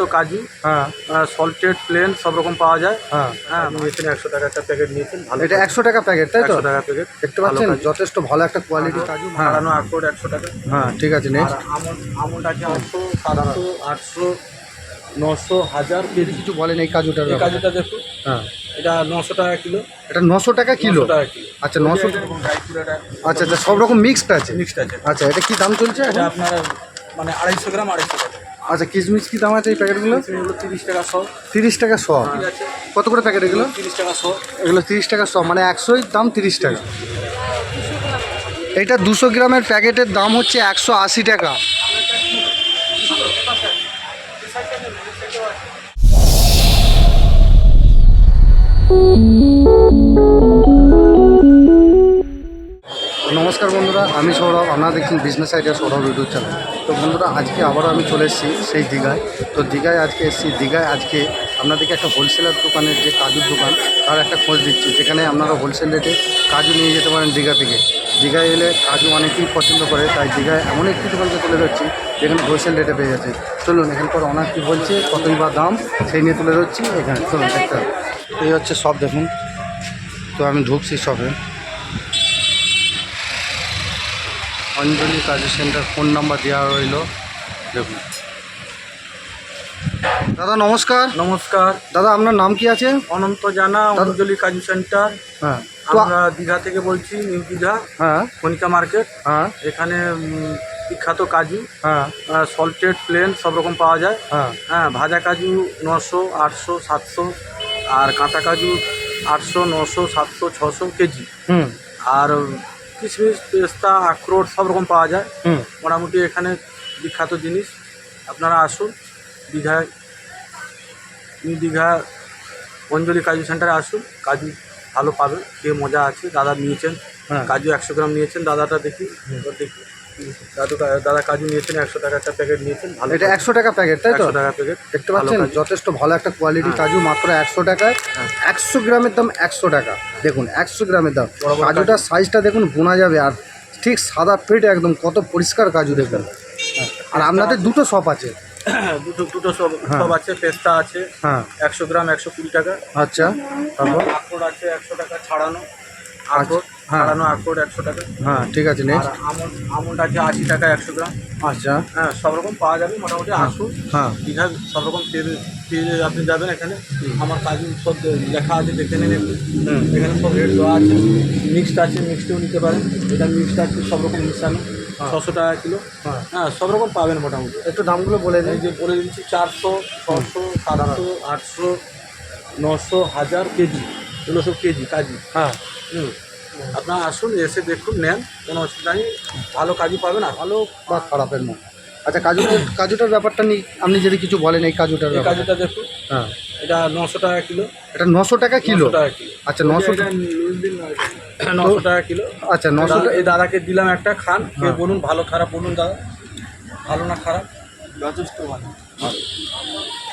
তো কাজু হ্যাঁ। সল্টেড প্লেন সব রকম পাওয়া যায়। হ্যাঁ। হ্যাঁ। নিয়েছেন একশো টাকা একটা প্যাকেট নিয়েছেন ভালো এটা একশো টাকা প্যাকেট তাই তো? একশো টাকা প্যাকেট দেখতে পাচ্ছেন? যথেষ্ট ভালো একটা কোয়ালিটি কাজু হ্যাঁ। হারানো আখরোট একশো টাকা। হ্যাঁ ঠিক আছে নেক্সট আমন্ড আমন্ড আছে আটশো সাতশো আটশো নশো হাজার কেজি। কিছু বলেন এই কাজুটার এই কাজুটা দেখুন। হ্যাঁ। এটা নশো টাকা কিলো। এটা নশো টাকা কিলো? 900 টাকা আচ্ছা নশো আচ্ছা আচ্ছা সব রকম মিক্সড আছে? মিক্সড আছে। আচ্ছা এটা কি দাম চলছে এটা আপনার মানে আড়াইশো গ্রাম আড়াইশো টাকা। আচ্ছা কিশমিশ কি দাম আছে এই প্যাকেটগুলো? তিরিশ টাকা শো। তিরিশ টাকা শ। কত করে প্যাকেট এগুলো? তিরিশ টাকা শো। এগুলো তিরিশ টাকা শ মানে একশোই দাম তিরিশ টাকা। এটা দুশো গ্রামের প্যাকেটের দাম হচ্ছে একশো আশি টাকা। নমস্কার বন্ধুরা, আমি সৌরভ। আপনারা দেখছেন business idea Saurav YouTube channel তো বন্ধুরা, আজকে আবারও আমি চলে এসেছি সেই দীঘায়। তো দীঘায় আজকে এসেছি। দীঘায় আজকে আপনাদেরকে একটা হোলসেলার দোকানের যে কাজুর দোকান, তার একটা খোঁজ দিচ্ছি। যেখানে আপনারা হোলসেল রেটে কাজু নিয়ে যেতে পারেন দীঘা থেকে। দীঘায় এলে কাজু অনেকেই পছন্দ করে, তাই দীঘায় এমন একটি দোকানকে তুলে ধরছি, যেখানে হোলসেল রেটে পেয়ে যাচ্ছে। চলুন এখানকার অনার কী বলছে, কতই বা দাম, সেই নিয়ে তুলে ধরছি। এখানে চলুন একটা এই হচ্ছে সব দেখুন। তো আমি ঢুকছি শপে অঞ্জলি কাজু সেন্টার ফোন নাম্বার দেওয়া রইল। দেখুন। দাদা নমস্কার। নমস্কার। দাদা আপনার নাম কি আছে? অনন্ত জানা অঞ্জলি কাজু সেন্টার হ্যাঁ। আমরা দীঘা থেকে বলছি নিউ দীঘা হ্যাঁ। কনিকা মার্কেট হ্যাঁ। এখানে বিখ্যাত কাজু। হ্যাঁ। সল্টেড প্লেন সব রকম পাওয়া যায়। হ্যাঁ। হ্যাঁ ভাজা কাজু নশো আটশো সাতশো আর কাঁচা কাজু আটশো নশো সাতশো ছশো কেজি। হুম। আর কিশমিশ পেস্তা আখরোট সব রকম পাওয়া যায়। মোটামুটি এখানে বিখ্যাত জিনিস। আপনারা আসুন দীঘায় দীঘা অঞ্জলি কাজু সেন্টারে আসুন। কাজু ভালো পাবেন খেয়ে মজা আছে। দাদা নিয়েছেন হ্যাঁ। কাজু একশো গ্রাম নিয়েছেন দাদাটা দেখি দেখি। দাদু দাদা কাজু নিয়েছেন একশো টাকা একটা প্যাকেট নিয়েছেন ভালো এটা একশো টাকা প্যাকেট তাই তো? টাকা প্যাকেট দেখতে পাচ্ছেন? যথেষ্ট ভালো একটা কোয়ালিটি হ্যাঁ। কাজু মাত্র একশো টাকায়। হ্যাঁ। একশো গ্রামের দাম একশো টাকা। দেখুন একশো গ্রামের দাম। কাজুটার সাইজটা দেখুন বোনা যাবে। আর ঠিক সাদা পেটে একদম কত পরিষ্কার কাজু দেখুন। হ্যাঁ। আর আপনাদের দুটো শপ আছে। দুটো দুটো সব সব আছে পেস্তা আছে হ্যাঁ। একশো গ্রাম একশো কুড়ি টাকা। আচ্ছা। তারপর আখরোট আছে একশো টাকা ছাড়ানো। আখরোট হ্যাঁ। ছাড়ানো আখরোট একশো টাকা। হ্যাঁ ঠিক আছে নেক্সট আমন্ড আমন্ড আছে আশি টাকা একশো গ্রাম। আচ্ছা। হ্যাঁ সব রকম পাওয়া যাবে মোটামুটি আসুন হ্যাঁ। দীঘা সব রকম পেয়ে আপনি যাবেন এখানে। আমার কাজু সব লেখা আছে দেখে নিন এখানে সব রেট দেওয়া আছে। মিক্সড আছে মিক্সডও নিতে পারেন। এটা মিক্সড আছে সব রকম মিশানো ছশো টাকা কিলো। হ্যাঁ। হ্যাঁ সব রকম পাবেন মোটামুটি। একটু দামগুলো বলে দিন যে বলে দিচ্ছি চারশো ছশো সাতশো আটশো নশো হাজার কেজি এগুলো সব কেজি কাজু। হ্যাঁ। হুম। আপনারা আসুন এসে দেখুন নেন। কোনো অসুবিধা নেই। ভালো কাজু পাবেন আর। ভালো বা খারাপের মধ্যে আচ্ছা কাজু কাজুটার ব্যাপারটা নিয়ে আপনি যদি কিছু বলেন এই কাজুটার কাজুটা দেখুন। হ্যাঁ। এটা নশো টাকা কিলো। এটা নশো টাকা কিলো? 900 টাকা আচ্ছা নশো নশো টাকা কিলো। আচ্ছা নশো দাদা- এই দাদাকে দিলাম একটা খান। হ্যাঁ। বলুন ভালো খারাপ বলুন দাদা। ভালো না খারাপ? যথেষ্ট ভালো।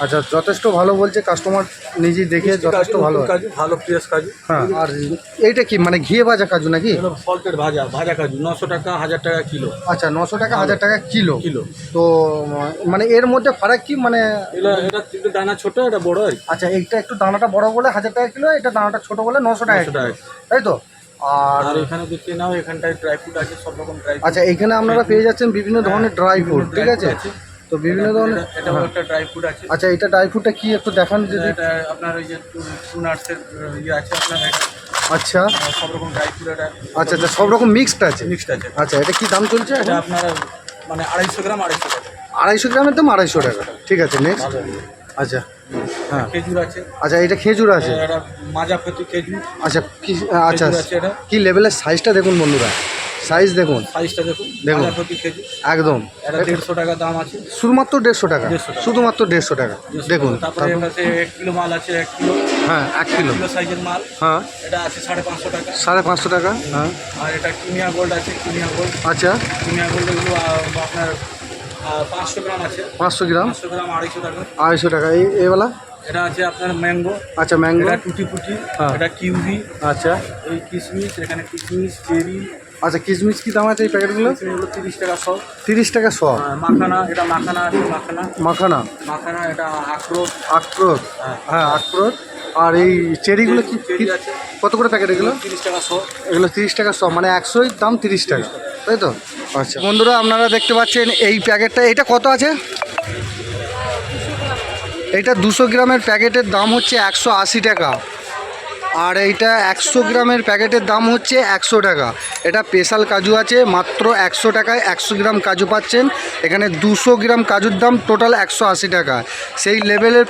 আচ্ছা যথেষ্ট ভালো বলছে কাস্টমার নিজে দেখে যথেষ্ট ভালো কাজু ভালো ফ্রেশ কাজু। হ্যাঁ আর এইটা কি মানে ঘিয়ে ভাজা কাজু নাকি? সল্টেড ভাজা ভাজা কাজু নশো টাকা হাজার টাকা কিলো। আচ্ছা নশো টাকা হাজার টাকা কিলো। কিলো। তো মানে এর মধ্যে ফারাক কি মানে এটা একটু দানা ছোট এটা বড়। আচ্ছা এইটা একটু দানাটা বড় বলে হাজার টাকা কিলো এটা দানাটা ছোট বলে নশো টাকা 900 কিলো। তাই তো? আর আর এখানে দেখতে নাও এখানটায় ড্রাই ফ্রুট আছে সব রকম ড্রাই আচ্ছা এখানে আপনারা পেয়ে যাচ্ছেন বিভিন্ন ধরনের ড্রাই ফ্রুট ঠিক আছে। তো বিভিন্ন ধরনের এটাও একটা ড্রাই ফ্রুট আছে। আচ্ছা এটা ড্রাই ফ্রুটটা কি একটু দেখান যদি। এটা আপনার ওই যে টু নাটসের ইয়ে আছে আপনার আচ্ছা। সব রকম ড্রাই ফ্রুট এটা আচ্ছা আচ্ছা সব রকম মিক্সড আছে? মিক্সড আছে। আচ্ছা এটা কি দাম চলছে এটা আপনার মানে আড়াইশো গ্রাম আড়াইশো টাকা। আড়াইশো গ্রামের দাম আড়াইশো টাকা। ঠিক আছে নেক্সট আচ্ছা হ্যাঁ। খেজুর আছে। আচ্ছা এটা খেজুর আছে? এটা মাজাফতি খেজুর। আচ্ছা কি আচ্ছা এটা। কি লেভেলের সাইজটা দেখুন বন্ধুরা। সাইজ দেখুন। সাইজটা দেখুন দেখুন। একদম। এটা দেড়শো টাকা দাম আছে। শুধুমাত্র দেড়শো টাকা। 150 টাকা। শুধুমাত্র দেড়শো টাকা। দেখুন তারপরে এক কিলো মাল আছে এক কিলো। হ্যাঁ এক কিলো। সাইজের মাল। হ্যাঁ। এটা আছে সাড়ে পাঁচশো টাকা। সাড়ে পাঁচশো টাকা হ্যাঁ। আর এটা কিমিয়া গোল্ড আছে কিমিয়া গোল্ড আচ্ছা। কিমিয়া গোল্ড এগুলো আপনার পাঁচশো গ্রাম আছে। পাঁচশো গ্রাম। পাঁচশো গ্রাম আড়াইশো টাকা। আড়াইশো টাকা। এই এবেলা এটা আছে আপনার ম্যাঙ্গো আচ্ছা ম্যাঙ্গো এটা টুটি ফুটি হ্যাঁ। এটা কিউবি আচ্ছা। এই কিশমিশ এখানে কিশমিশ চেরি আচ্ছা কিশমিশ কি দাম আছে এই প্যাকেটগুলো? এগুলো তিরিশ টাকা সব। তিরিশ টাকা শ মাখানা এটা মাখানা আছে মাখানা। মাখানা? মাখানা এটা আখরোট। আখরোট? হ্যাঁ। হ্যাঁ আখরোট। আর এই চেরিগুলো কি কত করে প্যাকেট এগুলো? তিরিশ টাকা এগুলো তিরিশ টাকা সব মানে একশোই দাম তিরিশ টাকা তাই তো? আচ্ছা বন্ধুরা আপনারা দেখতে পাচ্ছেন এই প্যাকেটটা এটা কত আছে? এইটা দুশো গ্রামের প্যাকেটের দাম হচ্ছে একশো আশি টাকা। আর এইটা একশো গ্রামের প্যাকেটের দাম হচ্ছে একশো টাকা। এটা স্পেশাল কাজু আছে, মাত্র একশো টাকায় একশো গ্রাম কাজু পাচ্ছেন। এখানে দুশো গ্রাম কাজুর দাম টোটাল একশো আশি টাকা। সেই লেভেলের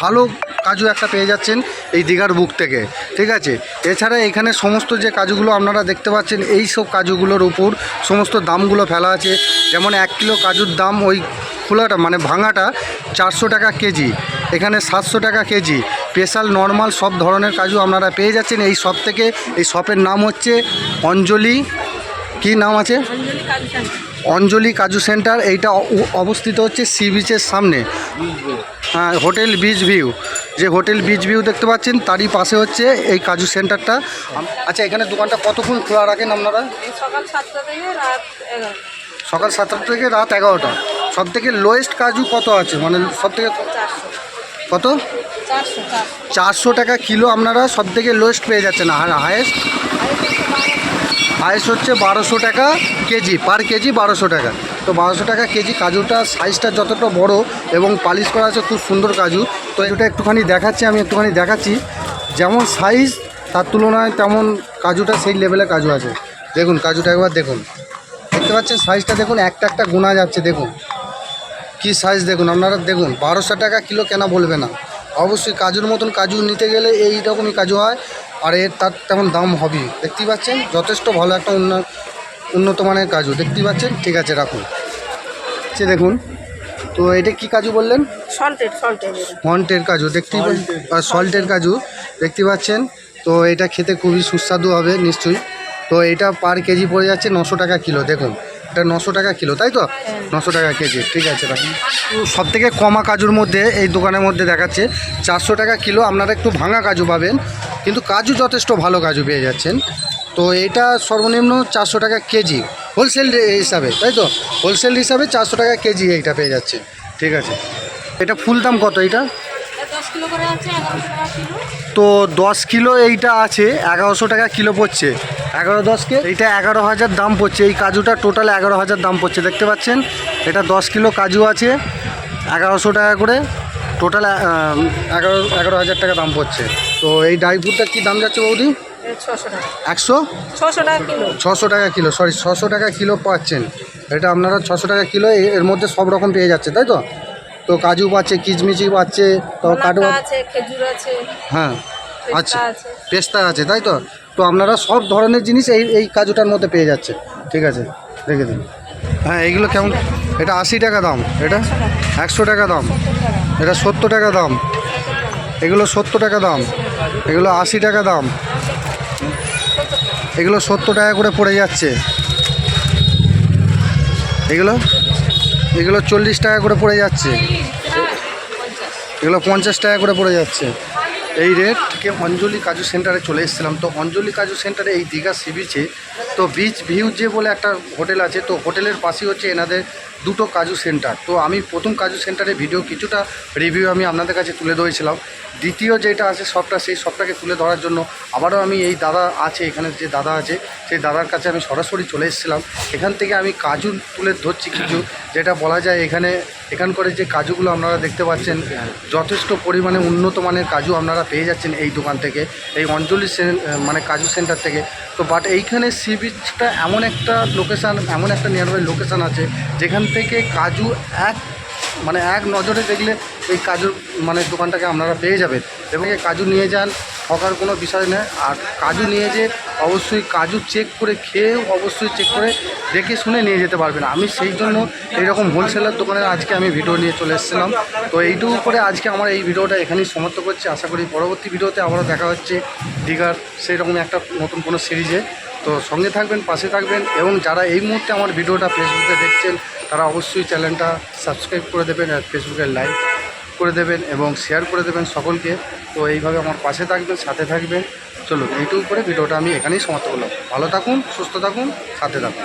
ভালো কাজু একটা পেয়ে যাচ্ছেন এই দীঘার বুক থেকে। ঠিক আছে? এছাড়া এখানে সমস্ত যে কাজুগুলো আপনারা দেখতে পাচ্ছেন, এই সব কাজুগুলোর উপর সমস্ত দামগুলো ফেলা আছে। যেমন এক কিলো কাজুর দাম ওই খোলাটা মানে ভাঙাটা চারশো টাকা কেজি। এখানে সাতশো টাকা কেজি। স্পেশাল নর্মাল সব ধরনের কাজু আপনারা পেয়ে যাচ্ছেন। এই শপ থেকে এই শপের নাম হচ্ছে অঞ্জলি কি নাম আছে? অঞ্জলি কাজু সেন্টার এইটা অবস্থিত হচ্ছে সি বিচের সামনে। হ্যাঁ হোটেল বিচ ভিউ। যে হোটেল বিচ ভিউ দেখতে পাচ্ছেন তারই পাশে হচ্ছে এই কাজু সেন্টারটা। আচ্ছা এখানে দোকানটা কতক্ষণ খোলা রাখেন আপনারা? সকাল সাতটা থেকে রাত এগারোটা। সব থেকে লোয়েস্ট কাজু কত আছে? মানে সব থেকে কত? চারশো টাকা কিলো আপনারা সব থেকে লোয়েস্ট পেয়ে যাচ্ছেন আর হায়েস্ট হায়েস্ট হচ্ছে বারোশো টাকা কেজি পার কেজি বারোশো টাকা। তো বারোশো টাকা কেজি, কাজুটা সাইজটা যতটা বড় এবং পালিশ করা আছে খুব সুন্দর কাজু। তো এটা একটুখানি দেখাচ্ছি, আমি একটুখানি দেখাচ্ছি। যেমন সাইজ তার তুলনায় তেমন কাজুটা সেই লেভেলে কাজু আছে। দেখুন, কাজুটা একবার দেখুন। দেখতে পাচ্ছেন সাইজটা দেখুন, একটা একটা গোনা যাচ্ছে, দেখুন। কি সাইজ দেখুন? আপনারা দেখুন বারোশো টাকা কিলো কেনা বলবে না। অবশ্যই কাজুর মতন কাজু নিতে গেলে এই রকমই কাজু হয়। আর এর তার তেমন দাম হবেই দেখতেই পাচ্ছেন? যথেষ্ট ভালো একটা উন্ন- উন্নত মানের কাজু। দেখতেই পাচ্ছেন? ঠিক আছে রাখুন। সে দেখুন তো এটা কি কাজু বললেন? সল্টেড সল্টেড হন্টের কাজু। দেখতেই সল্টের কাজু। দেখতে পাচ্ছেন? তো এটা খেতে খুবই সুস্বাদু হবে নিশ্চয়ই। তো এটা পার কেজি পড়ে যাচ্ছে নশো টাকা কিলো। দেখুন এটা নশো টাকা কিলো, তাই তো? নশো টাকা কেজি, ঠিক আছে, রাখুন। সব থেকে কমা কাজুর মধ্যে এই দোকানের মধ্যে দেখাচ্ছে, চারশো টাকা কিলো, আপনারা একটু ভাঙা কাজু পাবেন, কিন্তু কাজু যথেষ্ট ভালো কাজু পেয়ে যাচ্ছেন। তো এটা সর্বনিম্ন চারশো টাকা কেজি, হোলসেল হিসাবে, তাই তো? হোলসেল হিসাবে চারশো টাকা কেজি এইটা পেয়ে যাচ্ছে ঠিক আছে। এটা ফুল দাম কত এটা কিলো করে আছে এগারোশো টাকা কিলো। তো দশ কিলো এইটা আছে এগারোশো টাকা কিলো পড়ছে। এগারো দশকে এইটা এগারো হাজার দাম পড়ছে। এই কাজুটা টোটাল এগারো হাজার দাম পড়ছে দেখতে পাচ্ছেন? এটা দশ কিলো কাজু আছে এগারোশো টাকা করে টোটাল এগারো এগারো হাজার টাকা দাম পড়ছে। তো এই ড্রাই ফ্রুটটা কী দাম যাচ্ছে বৌদি? একশো? ছশো টাকা কিলো। ছশো টাকা কিলো সরি ছশো টাকা কিলো পাচ্ছেন। এটা আপনারা ছশো টাকা কিলো এর মধ্যে সব রকম পেয়ে যাচ্ছে তাই তো? তো কাজু পাচ্ছে কিচমিচি পাচ্ছে তো কাটু আছে খেজুর আছে হ্যাঁ আচ্ছা পেস্তা আছে তাই তো? তো আপনারা সব ধরনের জিনিস এই এই কাজুটার মধ্যে পেয়ে যাচ্ছে। ঠিক আছে রেখে দিন। হ্যাঁ এইগুলো কেমন? এটা আশি টাকা দাম এটা একশো টাকা দাম এটা সত্তর টাকা দাম এগুলো সত্তর টাকা দাম এগুলো আশি টাকা দাম এগুলো সত্তর টাকা করে পড়ে যাচ্ছে। এগুলো? এগুলো চল্লিশ টাকা করে পড়ে যাচ্ছে। এগুলো পঞ্চাশ টাকা করে পড়ে যাচ্ছে। এই রেট থেকে অঞ্জলি কাজু সেন্টারে চলে এসেছিলাম। তো অঞ্জলি কাজু সেন্টারে এই দীঘা সি বিচে তো বিচ ভিউ যে বলে একটা হোটেল আছে, তো হোটেলের পাশেই হচ্ছে এনাদের দুটো কাজু সেন্টার তো আমি প্রথম কাজু সেন্টারে ভিডিও কিছুটা রিভিউ আমি আপনাদের কাছে তুলে ধরেছিলাম। দ্বিতীয় যেটা আছে সবটা, সেই সবটাকে তুলে ধরার জন্য আবারও আমি এই দাদা আছে, এখানে যে দাদা আছে, সেই দাদার কাছে আমি সরাসরি চলে এসেছিলাম। এখান থেকে আমি কাজু তুলে ধরছি কিছু, যেটা বলা যায় এখানে, এখানকার যে কাজুগুলো আপনারা দেখতে পাচ্ছেন, যথেষ্ট পরিমাণে উন্নত মানের কাজু আপনারা পেয়ে যাচ্ছেন এই দোকান থেকে, এই অঞ্জলি মানে কাজু সেন্টার থেকে। তো বাট এইখানে সি বিচটা এমন একটা লোকেশান এমন একটা নিয়ারবাই লোকেশান আছে, যেখান থেকে কাজু এক মানে এক নজরে দেখলে এই কাজুর মানে দোকানটাকে আপনারা পেয়ে যাবেন এবং এই কাজু নিয়ে যান ঠকার কোনো বিষয় নেই আর কাজু নিয়ে যে অবশ্যই কাজু চেক করে খেয়েও অবশ্যই চেক করে দেখে শুনে নিয়ে যেতে পারবেন। আমি সেই জন্য এইরকম হোলসেলার দোকানে আজকে আমি ভিডিও নিয়ে চলে এসেছিলাম। তো এইটুকু করে আজকে আমার এই ভিডিওটা এখানেই সমাপ্ত করছি। আশা করি পরবর্তী ভিডিওতে আবারও দেখা হচ্ছে দীঘার সেই রকম একটা নতুন কোনো সিরিজে তো সঙ্গে থাকবেন, পাশে থাকবেন এবং যারা এই মুহূর্তে আমার ভিডিওটা ফেসবুকে দেখছেন, তারা অবশ্যই চ্যানেলটা সাবস্ক্রাইব করে দেবেন আর ফেসবুকে লাইক করে দেবেন এবং শেয়ার করে দেবেন সকলকে। তো এইভাবে আমার পাশে থাকবেন, সাথে থাকবেন। চলুন, এইটুকু করে ভিডিওটা আমি এখানেই সমাপ্ত করলাম। ভালো থাকুন, সুস্থ থাকুন, সাথে থাকুন।